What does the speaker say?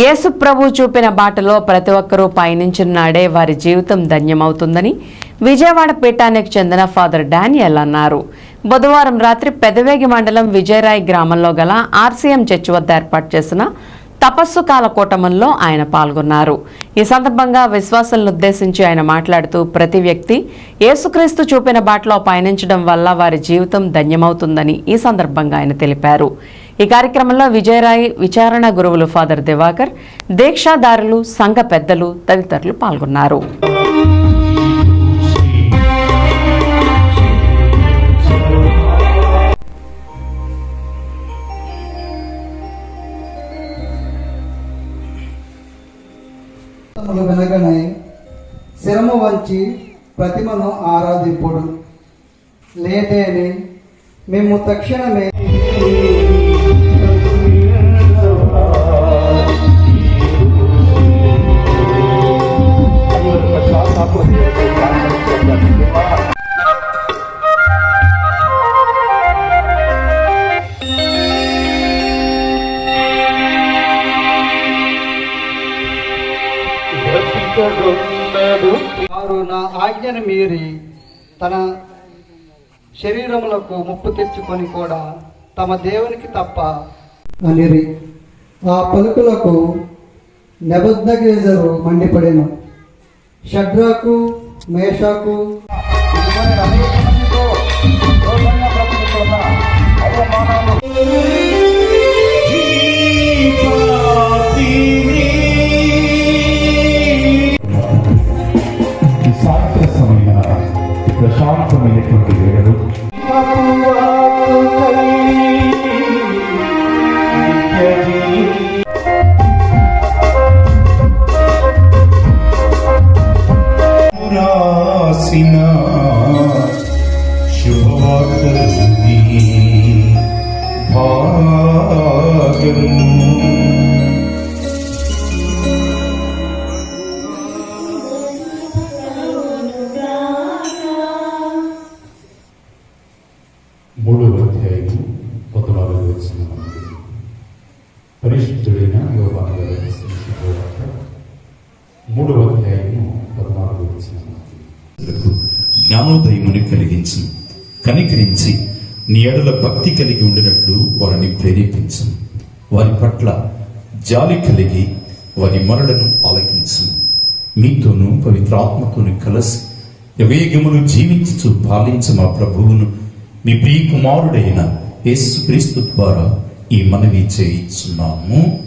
యేసు ప్రభు చూపిన బాటలో ప్రతి ఒక్కరూ పయనించున్నాడే వారి జీవితం ధన్యమవుతుందని విజయవాడ పీఠానికి చెందిన ఫాదర్ డానియల్ అన్నారు. బుధవారం రాత్రి పెదవేగి మండలం విజయరాయ్ గ్రామంలో గల ఆర్సీఎం చర్చి వద్ద ఏర్పాటు చేసిన తపస్సు కాల కూటమంలో ఆయన పాల్గొన్నారు. ఈ సందర్భంగా విశ్వాసులను ఉద్దేశించి ఆయన మాట్లాడుతూ ప్రతి వ్యక్తి యేసుక్రీస్తు చూపిన బాటలో పయనించడం వల్ల వారి జీవితం ధన్యమవుతుందని ఈ సందర్భంగా ఆయన తెలిపారు. ఈ కార్యక్రమంలో విజయరాయ్ విచారణ గురువులు ఫాదర్ దివాకర్ దీక్షాదారులు సంఘ పెద్దలు తదితరులు పాల్గొన్నారు. శబ్దములు వినగానే వంచి ప్రతిమను ఆరాధింపుడు. లేదేని మేము తక్షణమే వారు నా ఆజ్ఞను మీరి తన శరీరములకు ముప్పు తెచ్చుకొని కూడా తమ దేవునికి తప్ప అనిరి ఆ పలుకులకు నెబద్నగేజరు మండిపడెను. షడ్రాకు మేషాకు. ఈ రాసిన శుభవార్తలుంది భాగ్యము మూడవ అధ్యాయము పద్నాలుగు వచ్చిన పరిశుద్ధుడైన యోగాను శుభవార్త. మూడవ అధ్యాయము పద్నాలుగు వచ్చిన జ్ఞానోదయముని కలిగించు కనికరించి నీ ఎడల భక్తి కలిగి ఉండినట్లు వారిని ప్రేరేపించు. వారి పట్ల జాలి కలిగి వారి మరలను ఆలకించు. మీతోనూ పవిత్రాత్మతోను కలసి యవేగమును జీవించు పాలించు మా ప్రభువును మీ ప్రియ కుమారుడైన యేసుక్రీస్తు ద్వారా ఈ మనవి చేయించున్నాము